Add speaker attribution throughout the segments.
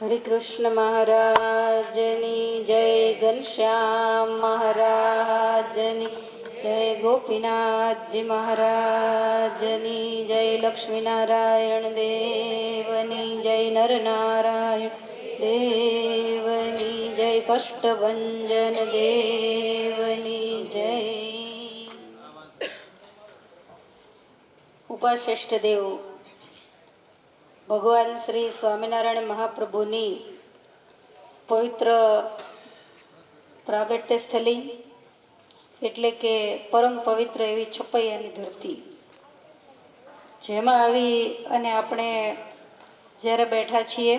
Speaker 1: હરિકૃષ્ણ મહારાજની જય ઘનશ્યામ મહારાજની જય ગોપીનાથજી મહારાજની જય લક્ષ્મીનારાયણ દેવની જય નરનારાયણ દેવની જય કષ્ટભંજન દેવની જય. ઉપાશ્રેષ્ઠ દેવ ભગવાન શ્રી સ્વામિનારાયણ મહાપ્રભુની પવિત્ર પ્રાગટ્ય સ્થલી એટલે કે પરમ પવિત્ર એવી છપૈયાની ધરતી. જેમાં આવી અને આપણે જ્યારે બેઠા છીએ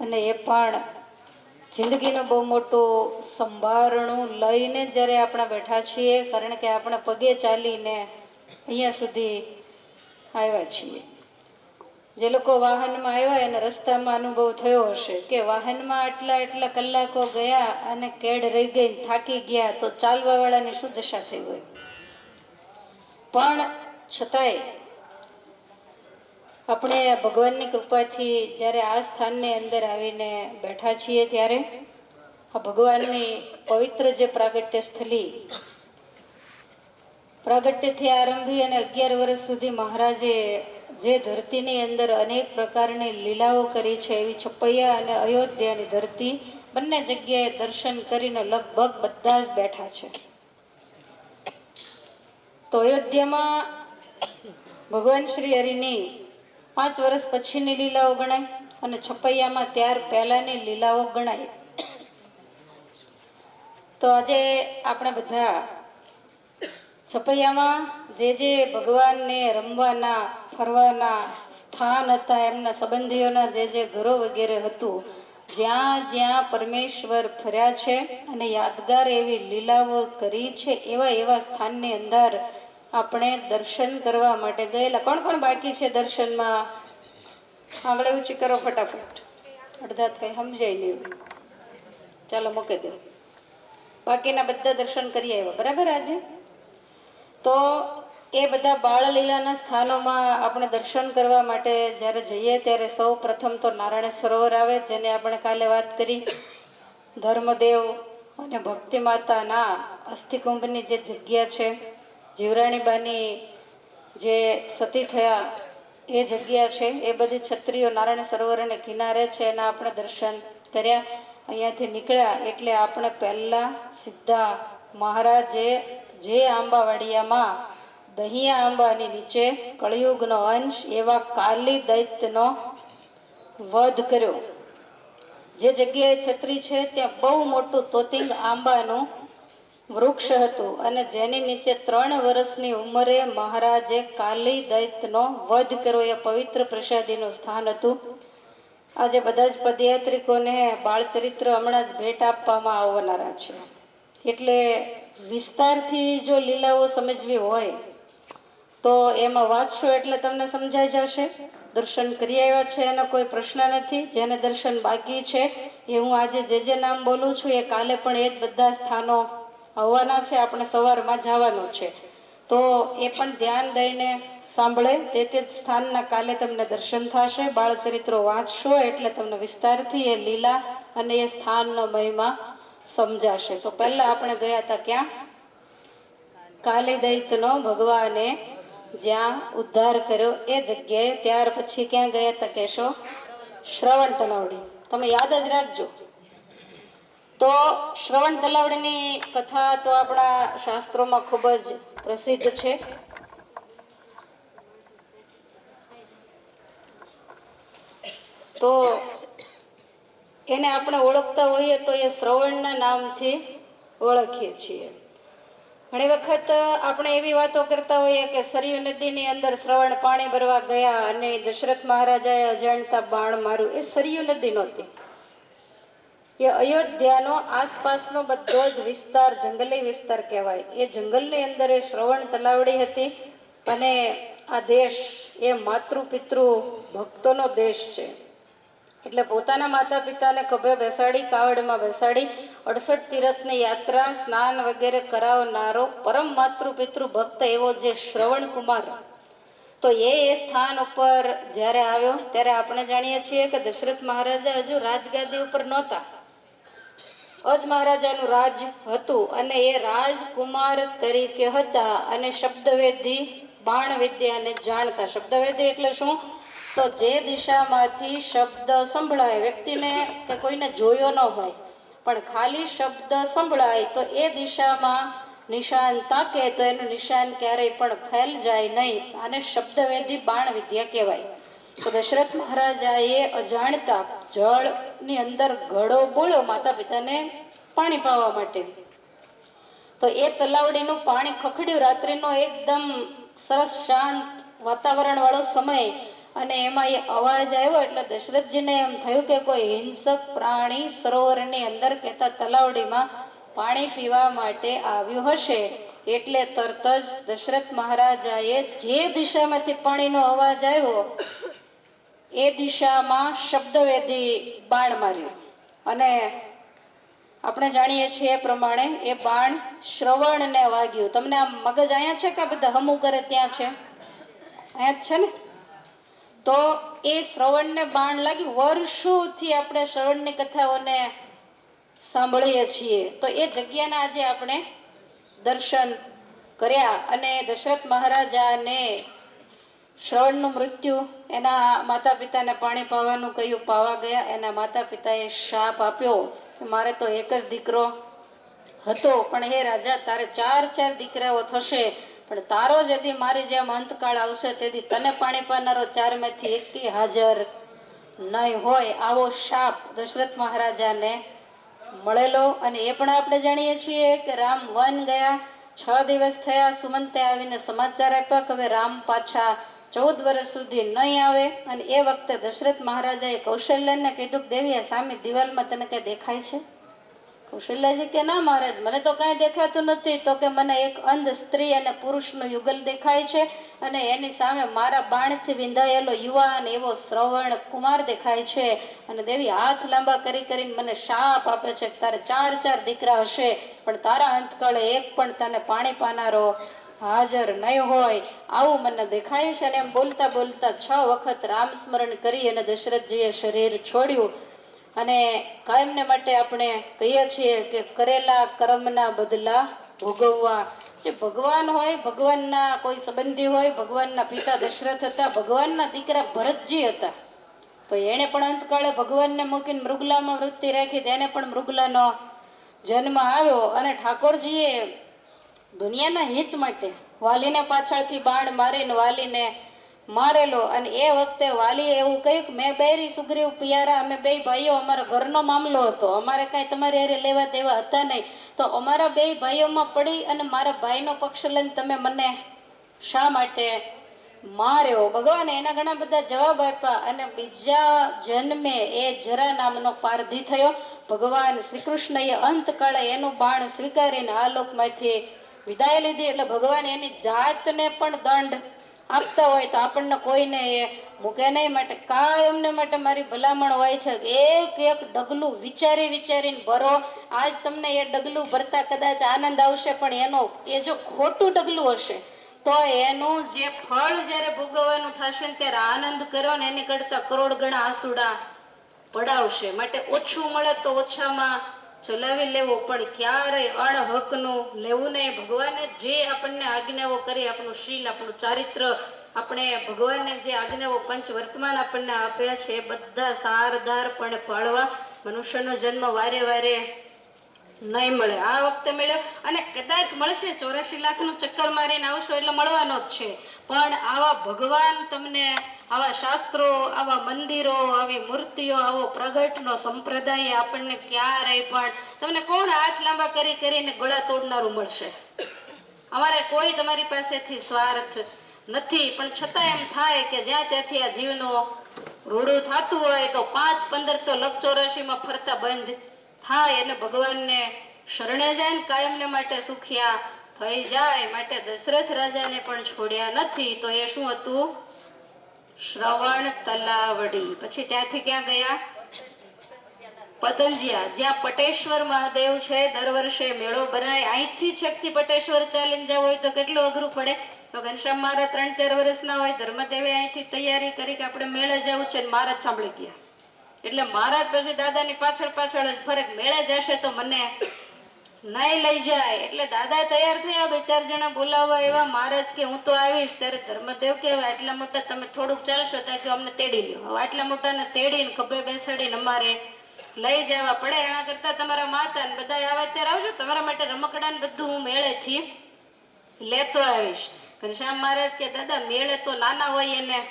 Speaker 1: અને એ પણ જિંદગીનો બહુ મોટું સંભારણું લઈને જ્યારે આપણે બેઠા છીએ, કારણ કે આપણે પગે ચાલીને અહીંયા સુધી આવ્યા છીએ. જે લોકો વાહનમાં આવ્યા એને રસ્તામાં અનુભવ થયો હશે કે વાહનમાં આટલા એટલા કલાકો ગયા અને કેડ રહી ગઈ, થાકી ગયા, તો ચાલવા વાળાની શું દશા થઈ હોય? પણ છતાંય આપણે ભગવાનની કૃપાથી જ્યારે આ સ્થાનની અંદર આવીને બેઠા છીએ ત્યારે આ ભગવાનની પવિત્ર જે પ્રાગટ્ય સ્થલી, પ્રાગટ્યથી આરંભી અને અગિયાર વર્ષ સુધી મહારાજે જે ધરતીની અંદર અનેક પ્રકારની લીલાઓ કરી છે, એવી છપૈયા અને અયોધ્યાની ધરતી બંને જગ્યાએ દર્શન કરીને લગભગ બધા જ બેઠા છે. તો અયોધ્યામાં ભગવાન શ્રી હરિની પાંચ વર્ષ પછીની લીલાઓ ગણાય અને છપૈયામાં ત્યાર પહેલાની લીલાઓ ગણાય. તો આજે આપણે બધા છપૈયામાં જે જે ભગવાનને રમવાના, ફરવાના સ્થાન હતા, એમના સંબંધીઓના જે જે ઘરો વગેરે હતું, જ્યાં જ્યાં પરમેશ્વર ફર્યા છે અને યાદગાર એવી લીલાઓ કરી છે, એવા એવા સ્થાનની અંદર આપણે દર્શન કરવા માટે ગયેલા. કોણ કોણ બાકી છે દર્શનમાં? આગળ ઊંચી કરો ફટાફટ. અડધા કંઈ સમજાય નહીં ચાલો, મૂકી દો. બાકીના બધા દર્શન કરી આવ્યા. બરાબર આજે? તો એ બધા બાળલીલાના સ્થાનોમાં આપણે દર્શન કરવા માટે જ્યારે જઈએ ત્યારે સૌ પ્રથમ તો નારાયણ સરોવર આવે, જેને આપણે કાલે વાત કરી. ધર્મદેવ અને ભક્તિ માતાના અસ્થિકુંભની જે જગ્યા છે, જીવરાણીબાની જે સતી થયા, એ જગ્યા છે. એ બધી છત્રીઓ નારાયણ સરોવર અને કિનારે છે એના આપણે દર્શન કર્યા. અહીંયાથી નીકળ્યા એટલે આપણે પહેલાં સીધા મહારાજે જે આંબાવાડિયામાં દહિયા આંબાની નીચે કળિયુગનો અંશ એવા કાલી દૈત્યનો વધ કર્યો. જે જગ્યાએ છત્રી છે, ત્યાં બહુ મોટું તોતિંગ આંબાનું વૃક્ષ હતું અને જેની નીચે ત્રણ વર્ષની ઉંમરે મહારાજે કાલી દૈત્યનો વધ કર્યો. એ પવિત્ર પ્રસાદીનું સ્થાન હતું. આજે બધા જ પદયાત્રિકોને બાળચરિત્ર હમણાં જ ભેટ આપવામાં આવનારા છે. એટલે વિસ્તારથી જો લીલાઓ સમજવી હોય, તો એમાં વાંચશો એટલે તમને સમજાઈ જશે. દર્શન કરી આવ્યા છે એનો કોઈ પ્રશ્ન નથી. જેને દર્શન બાકી છે, એ હું આજે જે જે નામ બોલું છું, એ કાલે પણ એ જ બધા સ્થાનો આવવાના છે. આપણે સવારમાં જવાનું છે. તો એ પણ ધ્યાન દઈને સાંભળે. તે તે જ સ્થાનના કાલે તમને દર્શન થશે. બાળચરિત્રો વાંચશો એટલે તમને વિસ્તારથી એ લીલા અને એ સ્થાનનો મહિમા સમજાશે. તો પહેલા આપણે ગયા હતા ક્યાં? કાલી દૈત્યનો ભગવાને જ્યાં ઉદ્ધાર કર્યો એ જગ્યાએ, ત્યાર પછી ક્યાં ગયા હતા કહેશો? શ્રવણ તલાવડી. તમે યાદ જ રાખજો. તો શ્રવણ તલાવડીની કથા તો આપણા શાસ્ત્રોમાં ખૂબ જ પ્રસિદ્ધ છે. તો એને આપણે ઓળખતા હોઈએ તો એ શ્રવણના નામથી ઓળખીએ છીએ. ઘણી વખત આપણે એવી વાતો કરતા હોઈએ કે સરયુ નદીની અંદર શ્રવણ પાણી ભરવા ગયા અને દશરથ મહારાજાએ અજાણતા બાણ માર્યું. એ સરયુ નદી નહોતી. એ અયોધ્યાનો આસપાસનો બધો જ વિસ્તાર જંગલી વિસ્તાર કહેવાય. એ જંગલની અંદર એ શ્રવણ તલાવડી હતી અને આ દેશ એ માતૃ પિતૃ ભક્તોનો દેશ છે. એટલે પોતાના માતા પિતાને ખભે બેસાડી, કાવડમાં બેસાડી, અડસઠ તીરથની યાત્રા, સ્નાન વગેરે કરાવનારો પરમ માતૃ પિતૃ ભક્ત એવો જે શ્રવણ કુમાર તો એ એ સ્થાન ઉપર જ્યારે આવ્યો, ત્યારે આપણે જાણીએ છીએ કે દશરથ મહારાજા હજુ રાજગાદી ઉપર નહોતા. અજ મહારાજાનું રાજ હતું અને એ રાજકુમાર તરીકે હતા અને શબ્દવેદી બાણ વિદ્યાને જાણતા. શબ્દવેદી એટલે શું? તો જે દિશામાંથી શબ્દ સંભળાય વ્યક્તિને કે કોઈને જોયો ન હોય, પણ ખાલી શબ્દ સંભળાય તો એ દિશામાં નિશાન તાકે તો એનું નિશાન ક્યારેય પણ ફેલ જાય નહીં. અને શબ્દવેદી બાણ વિદ્યા કહેવાય. તો દશરથ મહારાજાએ અજાણતા જળની અંદર ઘડો બોળ્યો માતા પિતાને પાણી પાવા માટે. તો એ તલાવડીનું પાણી ખખડ્યું. રાત્રિનો એકદમ સરસ શાંત વાતાવરણ વાળો સમય અને એમાં એ અવાજ આવ્યો એટલે દશરથજીને એમ થયું કે કોઈ હિંસક પ્રાણી સરોવરની અંદર કહેતા તલાવડીમાં પાણી પીવા માટે આવ્યું હશે. એટલે તરત જ દશરથ મહારાજાએ જે દિશામાંથી પાણીનો અવાજ આવ્યો, એ દિશામાં શબ્દવેદી બાણ માર્યું. અને આપણે જાણીએ છીએ એ પ્રમાણે એ બાણ શ્રવણને વાગ્યું. તમને આમ મગજ અહીંયા છે કે બધા હમું કરે ત્યાં છે? અહીંયા જ છે ને? તો એ શ્રવણને બાણ લાગ્યું વર્ષોથી આપણે શ્રવણની કથાઓને સાંભળીએ છીએ. તો એ જગ્યાના આજે આપણે દર્શન કર્યા અને દશરથ મહારાજાને શ્રવણનું મૃત્યુ, એના માતા પિતાને પાણી પાવાનું કહ્યું પાવા ગયા, એના માતા પિતાએ શાપ આપ્યો. મારે તો એક જ દીકરો હતો, પણ હે રાજા, તારે ચાર ચાર દીકરાઓ થશે. પણ તારો જેથી મારી જેમ અંતકાળ આવશે, તેથી તને પાણી પાનારો ચારમાંથી એકે હાજર નહીં હોય. આવો શાપ દશરથ મહારાજાને મળેલો અને એ પણ આપણે જાણીએ છીએ કે રામ વન ગયા, છ દિવસ થયા, સુમંતે આવીને સમાચાર આપ્યા કે હવે રામ પાછા ચૌદ વર્ષ સુધી નહીં આવે. અને એ વખતે દશરથ મહારાજાએ કૌશલ્યને કીધું દેવી આ સામે દિવાલમાં તને કંઈ દેખાય છે? કૌશલ્યજી કે ના મહારાજ, મને તો કાંઈ દેખાતું નથી તો કે મને એક અંધ સ્ત્રી અને પુરુષનું યુગલ દેખાય છે અને એની સામે મારા બાણથી વિંધાયેલો યુવાન એવો શ્રવણ કુમાર દેખાય છે. અને દેવી હાથ લાંબા કરી કરીને મને શાપ આપે છે તારે ચાર ચાર દીકરા હશે, પણ તારા અંતકાળે એક પણ તને પાણી પાનારો હાજર નહીં હોય. આવું મને દેખાય છે અને એમ બોલતા બોલતા છ વખત રામ સ્મરણ કરી અને દશરથજીએ શરીર છોડ્યું. અને કાયમને માટે આપણે કહીએ છીએ કે કરેલા કર્મના બદલા ભોગવવા. જે ભગવાન હોય, ભગવાનના કોઈ સંબંધી હોય, ભગવાનના પિતા દશરથ હતા, ભગવાનના દીકરા ભરતજી હતા. તો એણે પણ અંતકાળે ભગવાનને મૂકીને મૃગલામાં વૃત્તિ રાખી, તેને પણ મૃગલાનો જન્મ આવ્યો અને ઠાકોરજીએ દુનિયાના હિત માટે વાલીને પાછળથી બાણ મારીને વાલીને મારેલો અને એ વખતે વાલીએ એવું કહ્યું કે મેં બેરી સુગ્રીવ પિયારા, અમે બે ભાઈઓ, અમારા ઘરનો મામલો હતો. અમારે કાંઈ તમારી હારે લેવા દેવા હતા નહીં. તો અમારા બે ભાઈઓમાં પડી અને મારા ભાઈનો પક્ષ લઈને તમે મને શા માટે માર્યો? ભગવાને એના ઘણા બધા જવાબ આપ્યા અને બીજા જન્મે એ જરા નામનો પારધી થયો. ભગવાન શ્રી કૃષ્ણએ અંતકાળે એનું બાણ સ્વીકારીને આ લોકમાંથી વિદાય લીધી. એટલે ભગવાન એની જાતને પણ દંડ આપતા હોય તો આપણને કોઈને એ મૂકે નહીં માટે. કાંઈ અમને માટે મારી ભલામણ હોય છે કે એક એક ડગલું વિચારી વિચારીને ભરો. આજ તમને એ ડગલું ભરતા કદાચ આનંદ આવશે, પણ એનો એ જો ખોટું ડગલું હશે, તો એનું જે ફળ જ્યારે ભોગવવાનું થશે ને ત્યારે આનંદ કરો ને એની કરતા કરોડ ગણા આંસુડા પડાવશે. માટે ઓછું મળે તો ઓછામાં ચલાવી લેવો, પણ ક્યારેય અણહકનું લેવું નહીં. ભગવાને જે આપણને આજ્ઞાઓ કરી, આપણું શીલ, આપણું ચારિત્ર, આપણે ભગવાનને જે આજ્ઞાઓ પંચ વર્તમાન આપણને આપ્યા છે, એ બધા સારધાર પણ પાળવા મનુષ્યનો જન્મ વારે વારે નહીં મળે. આ વખતે મળ્યો. અને કદાચ મળશે, ચોરાશી લાખનું ચક્કર મારીને આવશો એટલે મળવાનો જ છે. પણ આવા ભગવાન તમને આવા શાસ્ત્રો, આવા મંદિરો, આવી મૂર્તિઓ, આવો પ્રગટનો સંપ્રદાય આપણને ક્યારેય પણ તમને કોણ હાથ લાંબા કરી કરીને ગળા તોડનારું મળશે? અમારે કોઈ તમારી પાસેથી સ્વાર્થ નથી, પણ છતાં એમ થાય કે જ્યાં ત્યાંથી આ જીવનો રૂડું થતું હોય તો પાંચ, પંદર તો લગ ચોરાશીમાં ફરતા બંધ થાય અને ભગવાનને શરણે જાય ને કાયમને માટે સુખિયા થઈ જાય, માટે દશરથ રાજાને પણ છોડ્યા નથી. તો એ શું હતું? શ્રવણ તલાવડી. પછી ત્યાંથી ક્યાં ગયા? પતંજિયા જ્યાં પટેશ્વર મહાદેવ છે, દર વર્ષે મેળો ભરાય. અહીંથી છેકથી પટેશ્વર ચાલીને જવું હોય તો કેટલું અઘરું પડે? તો ઘનશ્યામ મહારાજ ત્રણ ચાર વર્ષના હોય, ધર્મદેવે અહીંથી તૈયારી કરી કે આપણે મેળે જવું છે ને મહારાજ સાંભળી ગયા. એટલે મહારાજ પછી દાદાની પાછળ પાછળ જ ફરક, મેળે જશે તો મને નહીં લઈ જાય. એટલે દાદા તૈયાર થયા. બે ચાર જણા બોલાવવા એવા મહારાજ કે હું તો આવીશ. ત્યારે ધર્મદેવ કહેવાય, આટલા મોટા તમે થોડુંક ચાલશો ત્યાં કે અમને તેડી લ્યો. હવે આટલા મોટાને તેડીને ખભે બેસાડીને અમારે લઈ જવા પડે. એના કરતા તમારા માતા ને બધા આવે ત્યારે આવજો. તમારા માટે રમકડા ને બધું હું મેળે છી લેતો આવીશ. ઘનશ્યામ મહારાજ કે, દાદા, મેળે તો નાના હોય એને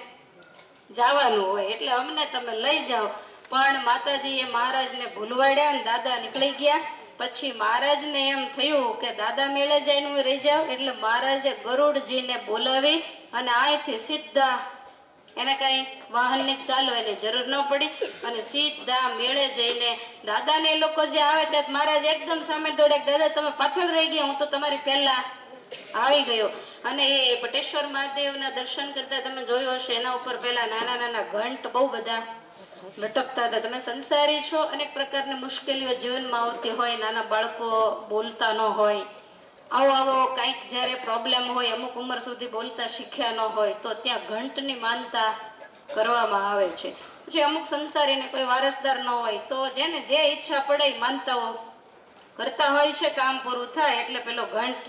Speaker 1: જવાનું હોય. એટલે અમને તમે લઈ જાઓ. પણ માતાજીએ મહારાજને ભૂલવાડ્યા ને દાદા નીકળી ગયા. પછી મહારાજને એમ થયું કે, દાદા મેળે જઈને હું રહી જાઉં. એટલે મહારાજે ગરુડજીને બોલાવી અને અહીંથી સીધા એને કઈ વાહનની ચાલુ એની જરૂર ન પડી અને સીધા મેળે જઈને, દાદાને લોકો જે આવે ત્યાં મહારાજ એકદમ સામે દોડે દાદા, તમે પાછળ રહી ગયા, હું તો તમારી પહેલા આવી ગયો. અને એ પટેશ્વર મહાદેવના દર્શન કરતા તમે જોયું હશે, એના ઉપર પેલા નાના નાના ઘંટ બહુ બધા લટકતા હતા. તમે સંસારી છો, અનેક પ્રકારની મુશ્કેલીઓ જીવનમાં આવતી હોય, નાના બાળકો બોલતા ન હોય. આવો આવો કંઈક જ્યારે પ્રોબ્લેમ હોય, અમુક ઉંમર સુધી બોલતા શીખ્યા ન હોય, તો ત્યાં ઘંટની માનતા કરવામાં આવે છે. પછી અમુક સંસારીને કોઈ વારસદાર ન હોય, તો જેને જે ઈચ્છા પડે એ માનતાઓ કરતા હોય છે, કામ પૂરું થાય, એટલે પેલો ઘંટ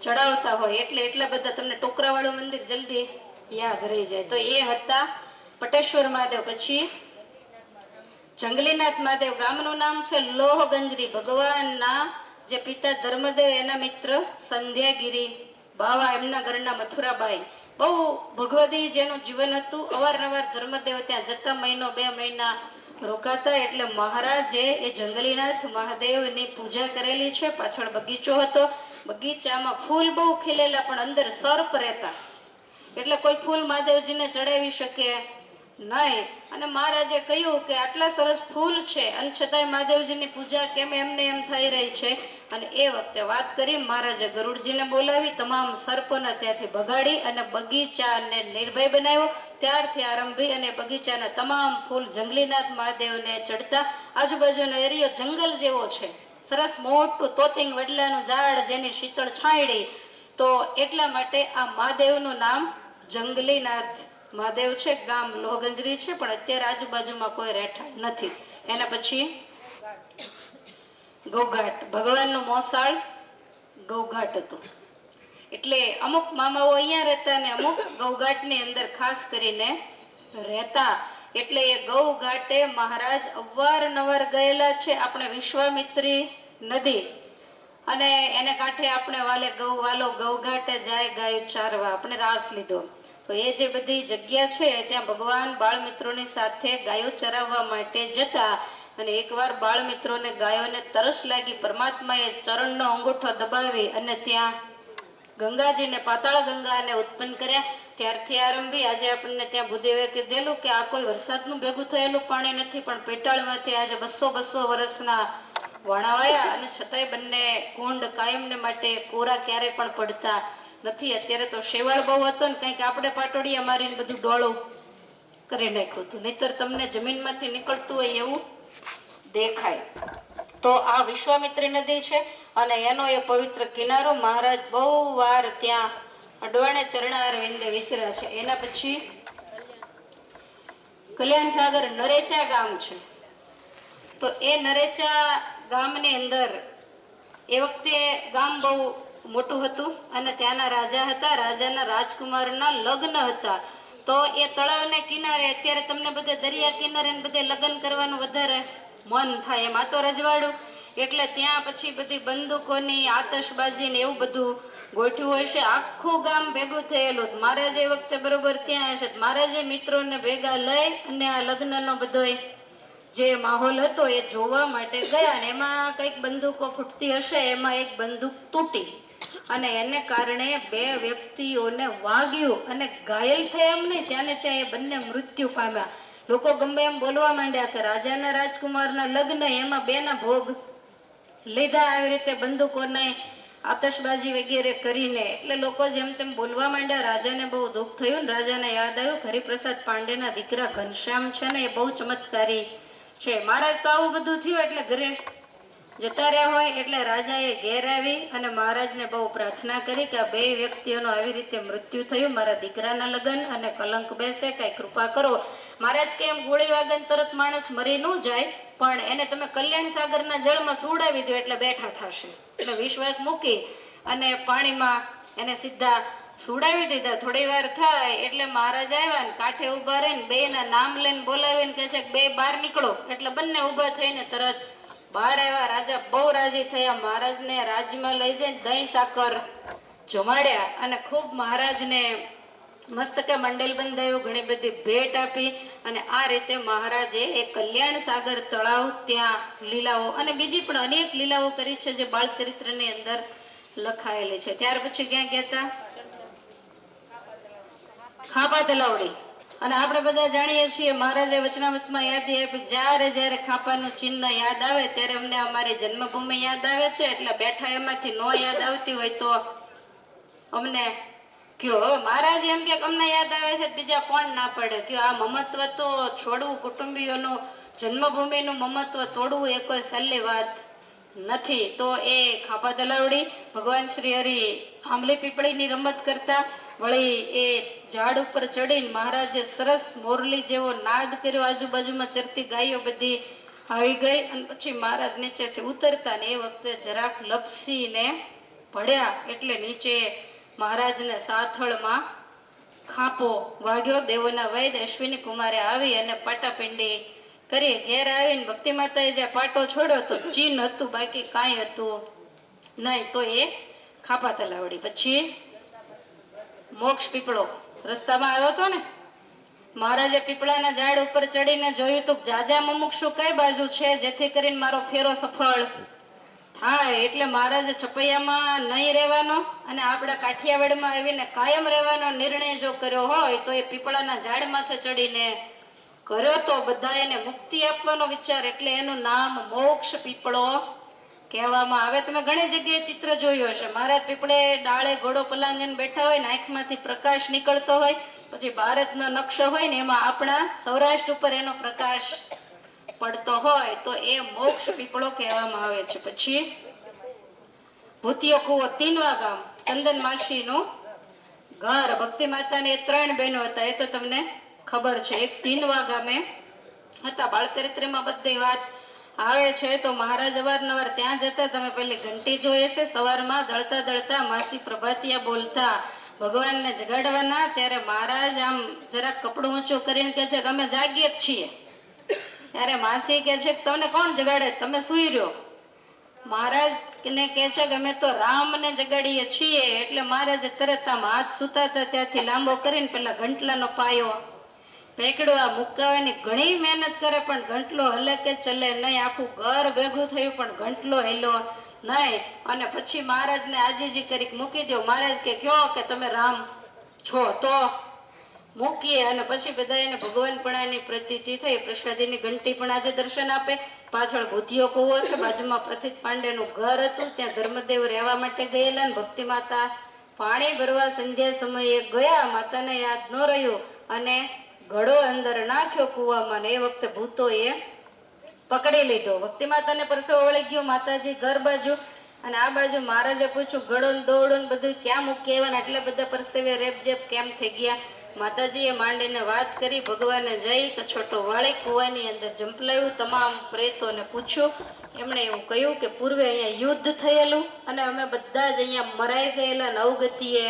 Speaker 1: ચડાવતા હોય, એટલે એટલા બધા તમને ટોકરાવાળું મંદિર જલ્દી યાદ રહી જાય. તો એ હતા પટેશ્વર મહાદેવ. પછી જંગલીનાથ મહાદેવ ગામનું નામ છે લોહગંજરી. ભગવાનના જે પિતા ધર્મદેવ, એના મિત્ર સંધ્યાગીરી, બાવા એમના ઘરના મથુરાબાઈ. બહુ ભગવદી જેનું જીવન હતું. અવારનવાર ધર્મદેવ ત્યાં જતા મહિનો, બે મહિના રોકાતા. એટલે મહારાજે એ જંગલીનાથ મહાદેવની પૂજા કરેલી છે. પાછળ બગીચો હતો. બગીચામાં ફૂલ બહુ ખીલેલા, પણ અંદર સર્પ રહેતા. એટલે કોઈ ફૂલ મહાદેવજીને ચડાવી શકે. નહીં. અને મહારાજે કહ્યું કે આટલા સરસ ફૂલ છે અને છતાંય મહાદેવજીની પૂજા કેમ એમને એમ થઈ રહી છે? અને એ વખતે વાત કરી મહારાજે ગરુડજીને બોલાવી, તમામ સર્પોને ત્યાંથી ભગાડી અને બગીચાને નિર્ભય બનાવ્યો. ત્યારથી આરંભી અને બગીચાના તમામ ફૂલ જંગલીનાથ મહાદેવને ચડતા. આજુબાજુનો એરિયો જંગલ જેવો છે. સરસ મોટું તોતિંગ વડલાનું ઝાડ જેની શીતળ છાંયડી. તો એટલા માટે આ મહાદેવનું નામ જંગલીનાથ મહાદેવ છે, ગામ લોહગંજરી છે, પણ અત્યારે આજુબાજુમાં કોઈ રહેઠાણ નથી. એના પછી ગૌઘાટ. ભગવાનનું મોસાળ ગૌઘાટ હતું. એટલે અમુક મામાઓ અહીંયા રહેતા ને અમુક ગૌઘાટની અંદર ખાસ કરીને રહેતા. એટલે એ ગૌઘાટે મહારાજ અવારનવાર ગયેલા છે આપણે વિશ્વામિત્રી નદી. અને એને કાંઠે આપણે વાલે ગૌ વાલો ગૌઘાટે જાય ગાય ચારવા. આપણે રાસ લીધો. તો એ જે બધી જગ્યા છે, ત્યાં ભગવાન બાળમિત્રોની સાથે ગાયો ચરાવવા માટે જતા અને એકવાર બાળમિત્રોને ગાયોને તરસ લાગી, પરમાત્માએ ચરણનો અંગૂઠો દબાવી અને ત્યાં ગંગાજીને પાતાળ ગંગાને ઉત્પન્ન કર્યા. ત્યારથી આરંભી આજે આપણને ત્યાં ભૂદેવે કીધેલું કે આ કોઈ વરસાદનું ભેગું થયેલું પાણી નથી, પણ પેટાળમાંથી આજે બસો બસો વર્ષના વણાવાયા અને છતાંય બંને કુંડ કાયમને માટે કોરા ક્યારે પણ પડતા નથી, અત્યારે તો શેવાળ બહુ હતો ને, કંઈક આપણે પાટોડિયા મારીને બધું ડોળું કરી નાખ્યું હતું. નહીતર તમને જમીનમાંથી નીકળતું હોય એવું દેખાય. તો આ વિશ્વામિત્રી નદી છે અને એનો એ પવિત્ર કિનારો મહારાજ બહુ વાર ત્યાં અડવાણે ચરણાર વિંદે વિચર્યા છે. એના પછી કલ્યાણ સાગર નરેચા ગામ છે. તો એ નરેચા ગામની અંદર એ વખતે ગામ બહુ મોટું હતું અને ત્યાંના રાજા હતા. રાજાના રાજકુમારના લગ્ન હતા. તો એ તળાવને કિનારે, અત્યારે તમને બધે દરિયા કિનારે બધે લગ્ન કરવાનું વધારે મન થાય એમ. આ તો રજવાડું. એટલે ત્યાં પછી બધી બંદૂકોની આતશબાજી ને એવું બધું ગોઠવ્યું હશે આખું ગામ ભેગું થયેલું મહારાજ એ વખતે બરોબર ત્યાં હશે મહારાજે મિત્રોને ભેગા લઈ અને આ લગ્નનો બધોય જે માહોલ હતો એ જોવા માટે ગયા ને. એમાં કંઈક બંદૂકો ફૂટતી હશે, એમાં એક બંદૂક તૂટી. અને એને કારણે બે વ્યક્તિઓને વાગ્યું અને ઘાયલ થયા એમ નહીં ત્યાં ત્યાં એ બંને મૃત્યુ પામ્યા. લોકો ગમે એમ બોલવા માંડ્યા કે રાજાના રાજકુમારના લગ્ન એમાં બેના ભોગ લીધા આવી રીતે બંદૂકોને આતશબાજી વગેરે કરીને. એટલે લોકો જેમ તેમ બોલવા માંડ્યા, રાજાને બહુ દુઃખ થયું ને રાજાને યાદ આવ્યું હરિપ્રસાદ પાંડેના દીકરા ઘનશ્યામ છે ને એ બહુ ચમત્કારી છે. મહારાજ તો આવું બધું થયું એટલે ઘરે જતા રહ્યા હોય એટલે રાજાએ ઘેર આવી અને મહારાજને બહુ પ્રાર્થના કરી કે આ બે વ્યક્તિઓનું આવી રીતે મૃત્યુ થયું. મારા દીકરાના લગ્ન અને કલંક બેસે, કાંઈ કૃપા કરો. મહારાજ કે એમ ગોળી વાગન તરત માણસ મરી ન જાય, પણ એને તમે કલ્યાણ સાગરના જળમાં સુડાવી દો એટલે બેઠા થશે. એટલે વિશ્વાસ મૂકી અને પાણીમાં એને સીધા સુડાવી દીધા. થોડી વાર થાય એટલે મહારાજ આવ્યા ને કાંઠે ઊભા રહીને બે નામ લઈને બોલાવીને કહે છે કે બે બહાર નીકળો. એટલે બંને ઊભા થઈને તરત બહાર આવ્યા, રાજા બહુ રાજી થયા. મહારાજને રાજમાં લઈ જઈને દહીં, સાકર જમાડ્યા અને ખૂબ મહારાજને મસ્તકે મંડલ બંધાયું, ઘણી બધી ભેટ આપી અને આ રીતે મહારાજે એ કલ્યાણ સાગર તળાવ ત્યાં લીલાઓ અને બીજી પણ અનેક લીલાઓ કરી છે જે બાળચરિત્રની અંદર લખાયેલી છે. ત્યાર પછી ક્યાં ગયા હતા? ખાપા તલાવડી. અને આપણે બધા જાણીએ છીએ, મહારાજે વચનામૃતમાં યાદ આપી, જ્યારે જ્યારે ખાપાનું ચિહ્ન યાદ આવે, ત્યારે અમને અમારી જન્મભૂમિ યાદ આવે છે. એટલે બેઠા એમાંથી નો યાદ આવતી હોય તો અમને કયો, હવે મહારાજ એમ કે અમને યાદ આવે છે બીજા કોણ ના પડે? કયો, આ મમત્વ તો છોડવું, કુટુંબીઓનું જન્મભૂમિનું મમત્વ તોડવું એ કોઈ સહેલી વાત નથી. તો એ ખાપા તલાવડી ભગવાન શ્રી હરિ આંબલી પીપળીની રમત કરતા વળી એ ઝાડ ઉપર ચડીને મહારાજે સરસ મોરલી જેવો નાદ કર્યો. આજુબાજુમાં ચરતી ગાયો બધી આવી ગઈ અને પછી મહારાજ નીચેથી ઉતરતા ને એ વખતે જરાક લપસીને પડ્યા એટલે નીચે મહારાજને સાથળમાં ખાપો વાગ્યો. દેવોના વૈદ અશ્વિની કુમારે આવી અને પાટાપિંડી કરી. ઘેર આવીને ભક્તિ માતાએ જે પાટો છોડ્યો તો ચીન હતું, બાકી કાંઈ હતું નહીં. તો એ ખાપા તલાવડી. પછી મોક્ષ પીપળો. રસ્તામાં આવ્યો હતો ને? મહારાજે પીપળાના ઝાડ ઉપર ચડીને જોયું તો જાજા મુમુક્ષુ કઈ બાજુ છે જેથી કરીને મારો ફેરો સફળ થાય. એટલે મહારાજે છપૈયામાં નહીં રહેવાનો અને આપણા કાઠિયાવાડમાં આવીને કાયમ રહેવાનો નિર્ણય જો કર્યો હોય તો એ પીપળાના ઝાડ માથે ચડીને કર્યો તો બધા એને મુક્તિ આપવાનો વિચાર. એટલે એનું નામ મોક્ષ પીપળો કહેવામાં આવે, તમે ઘણી જગ્યાએ ચિત્ર જોયું હશે. મહારાજ પીપળે ડાળે ઘોડો પલાંગીને બેઠા હોય ને, આંખમાંથી પ્રકાશ નીકળતો હોય, પછી ભારતનો નકશો હોય ને, એમાં આપણા સૌરાષ્ટ્ર ઉપર એનો પ્રકાશ પડતો હોય, તો એ મોક્ષ પીપળો કહેવામાં આવે છે. પછી ભૂતિયો કુવો તીનવા ગામ, ચંદન માસીનું ઘર. ભક્તિ માતાની ત્રણ બહેનો હતા, એ તો તમને ખબર છે. એક તીનવા ગામે હતા. બાળચરિત્રમાં બધી વાત આવે છે તો મહારાજ અવારનવાર ત્યાં જતા તમે પેલી ઘંટી જોઈએ છે સવારમાં દળતા દળતા માસી પ્રભાતિયા બોલતા, ભગવાનને જગાડવાના? ત્યારે મહારાજ આમ જરાક કપડું ઊંચું કરીને કહે છે કે અમે જાગીએ જ છીએ. ત્યારે માસી કહે છે કે તમને કોણ જગાડે? તમે સુઈ રહ્યો. મહારાજ ને કહે છે કે, અમે તો રામને જગાડીએ છીએ, એટલે મહારાજે તરત આમ હાથ સુતા ત્યાંથી લાંબો કરીને પેલા ઘંટલાનો પાયો આ મુકાવાની ઘણી મહેનત કરે, પણ ઘંટલો હલે કે ચલે નહીં. આખું ઘર ભેગું થયું, પણ ઘંટલો હેલો નહીં. અને પછી મહારાજને આજીજી કરી મૂકી દો મહારાજ કે, કયો કે તમે રામ છો? તો મૂકીએ અને પછી બધા એને ભગવાનપણાની પ્રતીતિ થઈ. પ્રસાદીની ઘંટી પણ આજે દર્શન આપે. પાછળ ભૂતિયો કહો છે. બાજુમાં પ્રથિત પાંડેનું ઘર હતું. ત્યાં ધર્મદેવ રહેવા માટે ગયેલા ને ભક્તિ માતા પાણી ભરવા સંધ્યા સમયે ગયા. માતાને યાદ ન રહ્યું. અને ઘડો અંદર નાખ્યો કૂવામાં એ વખતે ભૂતોએ પકડી લીધો. ભક્તિ માતાને પરસેવો વળી ગયો. માતાજી ઘર બાજુ અને આ બાજુ મહારાજે પૂછ્યું, ગળો ને દોડો બધું ક્યાં મૂકી આવ્યા એટલે બધા પરસેવે રેપજેપ કેમ થઈ ગયા? માતાજીએ માંડીને વાત કરી, ભગવાને જઈ કે છોટો વાળી કૂવાની અંદર જંપલાવ્યું તમામ પ્રેતોને પૂછ્યું. એમણે એવું કહ્યું કે પૂર્વે અહીંયા યુદ્ધ થયેલું અને અમે બધા જ અહીંયા મરાઈ ગયેલા નવગતિએ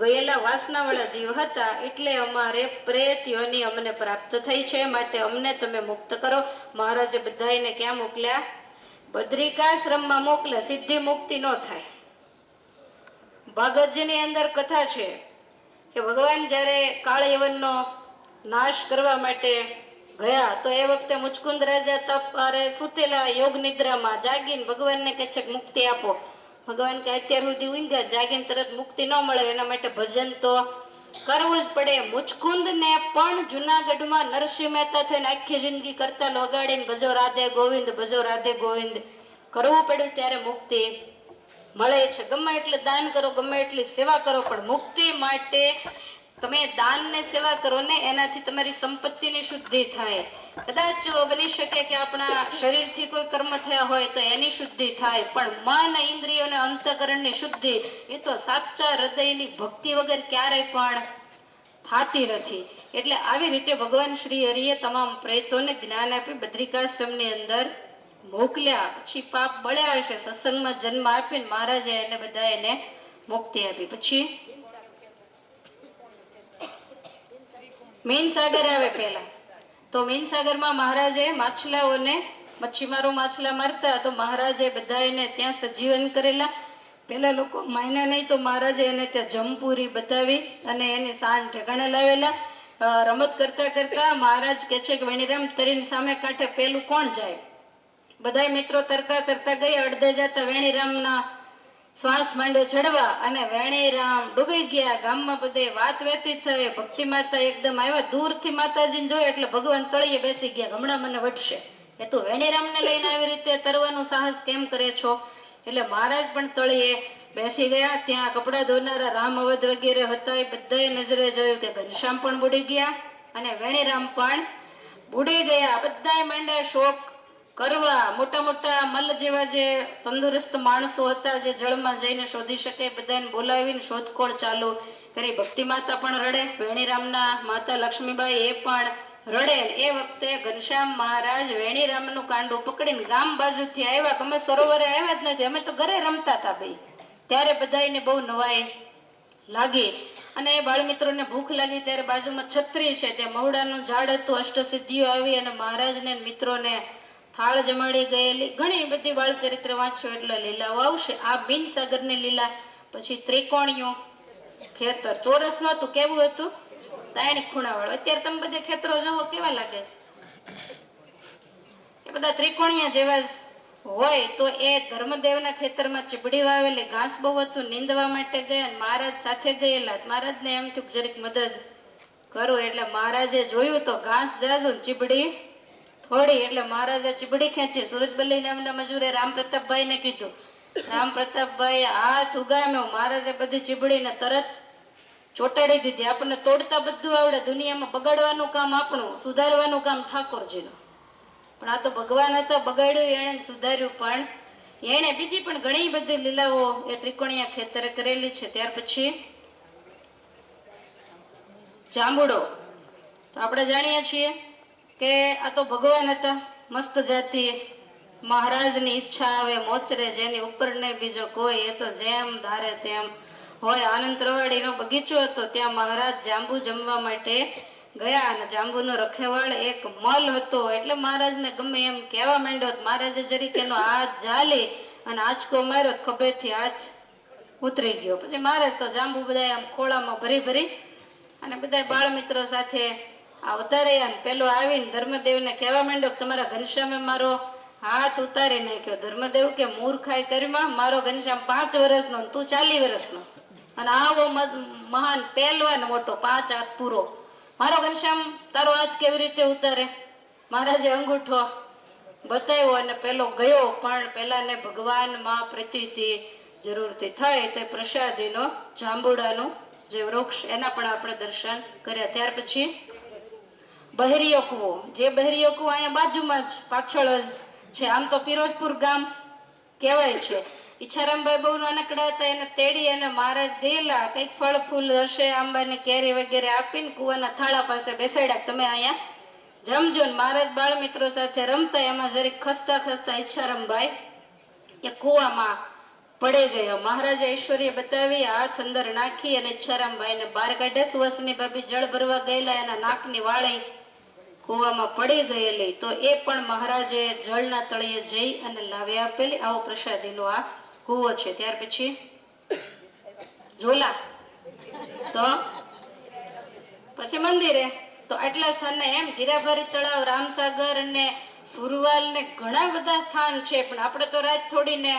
Speaker 1: ગયેલા વાસનાવાળા જીવ હતા એટલે અમારે પ્રેત યોની અમને પ્રાપ્ત થઈ છે. માટે અમને તમે મુક્ત કરો. મહારાજે બધાને ક્યાં મોકલ્યા? બદ્રિકાશ્રમમાં મોકલે, સિદ્ધિ મુક્તિ ન થાય. ભાગવતજીની અંદર કથા છે કે ભગવાન જ્યારે કાળયવનનો નાશ કરવા માટે ગયા, તો એ વખતે મુચકુંદ રાજા તપ અરે સુતેલા યોગ નિદ્રામાં જાગીને ભગવાનને કહે છે કે મુક્તિ આપો. ભગવાન કે અત્યાર સુધી ઊંઘ્યા, જાગીને તરત મુક્તિ ન મળે એના માટે ભજન તો કરવું જ પડે. મુચકુંદ ને પણ જુનાગઢમાં નરસિંહ મહેતા થઈને આખી જિંદગી કરતા લગાડીને ભજો રાધે ગોવિંદ, ભજો રાધે ગોવિંદ. કરવું પડ્યું ત્યારે મુક્તિ મળે છે. ગમે એટલે દાન કરો, ગમે એટલી સેવા કરો, પણ મુક્તિ માટે તમે દાન ને સેવા કરો ને એનાથી તમારી સંપત્તિની શુદ્ધિ થાય. કદાચ બની શકે કે આપણા શરીરથી કોઈ કર્મ થયા હોય તો એની શુદ્ધિ થાય, પણ મન, ઇન્દ્રિયો અને અંતકરણની શુદ્ધિ, એ તો સાચા હૃદયની ભક્તિ વગર ક્યારેય પણ થાતી નથી. એટલે આવી રીતે ભગવાન શ્રી હરિએ તમામ પ્રેતોને જ્ઞાન આપી બદ્રિકાશ્રમની અંદર મોકલ્યા. પછી પાપ બળ્યા હશે. સત્સંગમાં જન્મ આપીને મહારાજે એને બધા એને મુક્તિ આપી. પછી મીન સાગર આવે પહેલા. તો મીનસાગરમાં મહારાજે માછલાઓને, મચ્છીમારો માછલા મારતા તો મહારાજે બધા એને ત્યાં સજીવન કરેલા. પેલા લોકો માયના નહીં તો મહારાજે એને ત્યાં જમપુરી બતાવી અને એની સાન ઠેકાણે લાવેલા. રમત કરતા કરતા મહારાજ કે છે કે વેણીરામ, તરીની સામે કાંઠે પેલું કોણ જાય? બધાય મિત્રો તરતા તરતા ગયા, અડધે જતા વેણીરામના શ્વાસ માંડો ચડવા અને વેણીરામ ડૂબી ગયા. ગામમાં બધે વાત વહેતી થઈ. ભક્તિ માતા એકદમ આવ્યા. દૂરથી માતાજીને જોયા એટલે ભગવાન તળિયે બેસી ગયા. હમણાં મને વટશે એ તો વેણીરામને લઈને આવી રીતે તરવાનું સાહસ કેમ કરે છો? એટલે મહારાજ પણ તળિયે બેસી ગયા. ત્યાં કપડાં ધોનારા રામ અવધ વગેરે હતા. એ બધાએ નજરે જોયું કે ઘનશ્યામ પણ બુડી ગયા અને વેણીરામ પણ બુડી ગયા. બધાએ માંડ્યા શોક કરવા મોટા મોટા મલ્લ જેવા જે તંદુરસ્ત માણસો હતા જે જળમાં જઈને શોધી શકે, બધાને બોલાવીને શોધખોળ ચાલુ કરી. ભક્તિ માતા પણ રડે, વેણીરામના માતા લક્ષ્મીબાઈ એ પણ રડે. એ વખતે ઘનશ્યામ મહારાજ વેણીરામનું કાંડું પકડીને ગામ બાજુથી આવ્યા. અમે સરોવરે આવ્યા જ નથી. અમે તો ઘરે રમતા હતા ભાઈ. ત્યારે બધાને બહુ નવાઈ લાગી. અને એ બાળમિત્રોને ભૂખ લાગી ત્યારે બાજુમાં છત્રી છે. ત્યાં મહુડાનું ઝાડ હતું. અષ્ટસિદ્ધિઓ આવી અને મહારાજને મિત્રોને થાળ જમાડી ગયેલી. ઘણી બધી બાળ ચરિત્ર વાંચો એટલે લીલાઓ આવશે. આ બિન સાગરની લીલા, પછી ત્રિકોણીઓ ખેતર. ચોરસ નહોતું, કેવું હતું? તાણી ખૂણાવાળું. અત્યારે તમે બધે ખેતરો જોવો, કેવા લાગે છે? એ બધા ત્રિકોણિયા જેવા જ હોય તો એ ધર્મદેવના ખેતરમાં ચીબડી વાવેલી ઘાસ બહુ હતું. નીંદવા માટે ગયા મહારાજ સાથે ગયેલા. મહારાજને એમ થયું જરીક મદદ કરું. એટલે મહારાજે જોયું તો ઘાસ જાજુ ચીબડી થોડી, એટલે મહારાજે ચીબડી ખેંચી. સુરજબલ્લી નામના મજૂરે રામ પ્રતાપભાઈને કીધું. રામ પ્રતાપભાઈ હાથ ઉગામ્યો. મહારાજે બધી ચીબડીને તરત ચોટાડી દીધી. આપણને તોડતા બધું આવડે. દુનિયામાં બગાડવાનું કામ આપણું, સુધારવાનું કામ ઠાકોરજીનું. પણ આ તો ભગવાન હતા, બગાડ્યું એણે સુધાર્યું. પણ એણે બીજી પણ ઘણી બધી લીલાઓ એ ત્રિકોણીયા ખેતરે કરેલી છે. ત્યાર પછી જાંબુડો. તો આપણે જાણીએ છીએ કે આ તો ભગવાન હતા, મસ્ત જાતિ. મહારાજની ઈચ્છા આવે મોચરે જેની ઉપર ને બીજો કોઈ, એ તો જેમ ધારે તેમ હોય. આનંદ રવાડીનો બગીચો હતો, ત્યાં મહારાજ જાંબુ જમવા માટે ગયા અને જાંબુનો રખેવાળ એક મલ હતો. એટલે મહારાજને ગમે એમ કહેવા માંડ્યો મહારાજે જરીક એનો હાથ ઝાલી અને આંચકો માર્યો ખભેથી હાથ ઉતરી ગયો. પછી મહારાજ તો જાંબુ બધા આમ ખોળામાં ભરી ભરી અને બધા બાળ મિત્રો સાથે આવતા રહ્યા ને પેલો આવીને ધર્મદેવને કહેવા માંડ્યો તમારા ઘનશ્યામે મારો હાથ ઉતારી નાખ્યો. ધર્મદેવ કે મૂર્ખાઈ કરીમાં મારો ઘનશ્યામ પાંચ વર્ષનો તું ચાલી વર્ષનો. અને આવો મહાન પહેલવાન મોટો પાંચ હાથ પૂરો. મારો ઘનશ્યામ તારો હાથ કેવી રીતે ઉતારે? મહારાજે અંગૂઠો બતાવ્યો અને પેલો ગયો, પણ પેલાને ભગવાનમાં પ્રતિથી જરૂરથી થાય તો પ્રસાદીનો જાંબુડાનું જે વૃક્ષ, એના પણ આપણે દર્શન કર્યા. ત્યાર પછી બહેરીયો કૂવો જે બહેરીયો કૂવો અહીંયા બાજુમાં જ, પાછળ જ છે. આમ તો પિરોજપુર ગામ કહેવાય છે. ઈચ્છારામભાઈ બહુ નાનકડા હતા, એને તેડી અને મહારાજ ગયેલા. કંઈક ફળ ફૂલ હશે, આંબાની કેરી વગેરે આપીને કૂવાના થાળા પાસે બેસાડ્યા. તમે અહીંયા જમજો ને. મહારાજ બાળ મિત્રો સાથે રમતા, એમાં જરીક ખસતા ખસતા ઈચ્છારામભાઈ એ કૂવામાં પડી ગયો. મહારાજે ઐશ્વર્ય બતાવી, હાથ અંદર નાખી અને ઈચ્છારામભાઈને બહાર કાઢ્યા. સુવાસની ભાભી જળ ભરવા ગયેલા, એના નાકની વાળી કૂવામાં પડી ગયેલી, તો એ પણ મહારાજે જળના તળિયે જઈ અને લાવી આપેલી આવો પ્રસાદીનો આ કૂવો છે. ત્યાર પછી? ઝોલા? તો? પછી મંદિરે? તો આટલા સ્થાનને એમ જીરાભારી તળાવ, રામસાગર ને સુરવાલ ને ઘણા બધા સ્થાન છે, પણ આપણે તો રાત થોડીને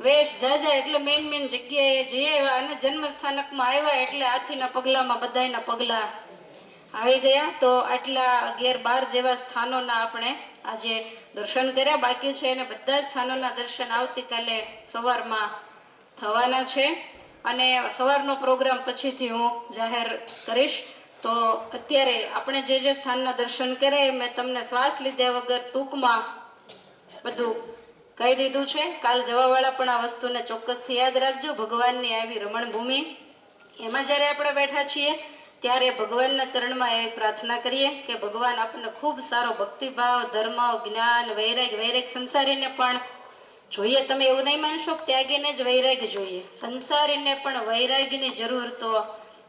Speaker 1: વેશ જાજા એટલે મેન મેન જગ્યાએ જઈ આવ્યા અને જન્મ સ્થાનકમાં આવ્યા એટલે હાથીના પગલામાં બધાયના પગલા આવી ગયા. તો આટલા અગિયાર બાર જેવા સ્થાનોના આપણે આજે દર્શન કર્યા. બાકી છે અને બધા સ્થાનોના દર્શન આવતીકાલે સવારમાં થવાના છે. અને સવારનો પ્રોગ્રામ પછીથી હું જાહેર કરીશ. તો અત્યારે આપણે જે જે સ્થાનના દર્શન કરે એ મેં તમને શ્વાસ લીધા વગર ટૂંકમાં બધું કહી દીધું છે. કાલ જવાવાળા પણ આ વસ્તુને ચોક્કસથી યાદ રાખજો. ભગવાનની આવી રમણભૂમિ. એમાં જ્યારે આપણે બેઠા છીએ ત્યારે ભગવાનના ચરણમાં એવી પ્રાર્થના કરીએ કે ભગવાન આપણને ખૂબ સારો ભક્તિભાવ ધર્મ જ્ઞાન, વૈરાગ વૈરાગ સંસારીને પણ જોઈએ. તમે એવું નહીં માનશો ત્યાગીને જ વૈરાગ જોઈએ. સંસારીને પણ વૈરાગ્યની જરૂર તો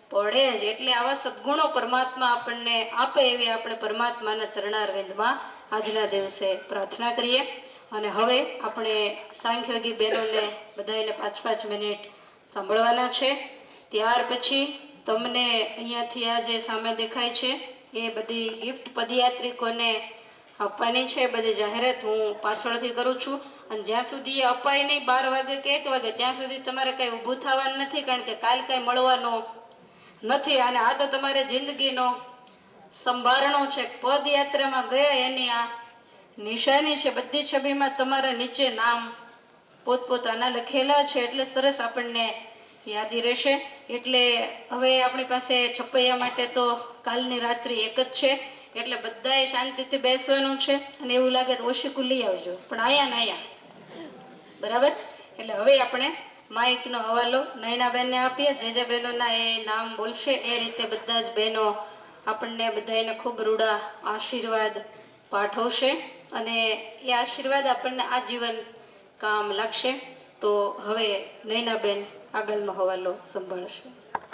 Speaker 1: પડે જ. એટલે આવા સદગુણો પરમાત્મા આપણને આપે એવી આપણે પરમાત્માના ચરણારવિંદમાં આજના દિવસે પ્રાર્થના કરીએ. અને હવે આપણે સાંખ્યોગી બહેનોને બધાને પાંચ પાંચ મિનિટ સાંભળવાના છે. ત્યાર પછી તમને અહીંયાથી આ જે સામે દેખાય છે, એ બધી ગિફ્ટ પદયાત્રિકોને આપવાની છે, બધી જાહેરાત હું પાછળથી કરું છું. અને જ્યાં સુધી એ અપાય નહીં બાર વાગે કે એક વાગે, ત્યાં સુધી તમારે કંઈ ઊભું થવાનું નથી, કારણ કે કાલ કાંઈ મળવાનું નથી. અને આ તો તમારે જિંદગીનો સંભારણો છે. પદયાત્રામાં ગયા એની આ નિશાની છે. બધી છબીમાં તમારા નીચે નામ પોતપોતાના લખેલા છે. એટલે સરસ આપણને યાદી રહેશે. એટલે હવે આપણી પાસે છપૈયા માટે તો કાલની રાત્રિ એક જ છે. એટલે બધાએ શાંતિથી બેસવાનું છે અને એવું લાગે તો ઓશીકું લઈ આવજો. પણ આયા ને બરાબર? એટલે હવે આપણે માઇકનો હવાલો નયનાબેનને આપીએ. જે જે બહેનોના એ નામ બોલશે એ રીતે બધા જ બહેનો આપણને બધાને ખૂબ રૂડા આશીર્વાદ પાઠવશે અને એ આશીર્વાદ આપણને આજીવન કામ લાગશે. તો હવે નયનાબેન આગળનો હવાલો સંભાળશે.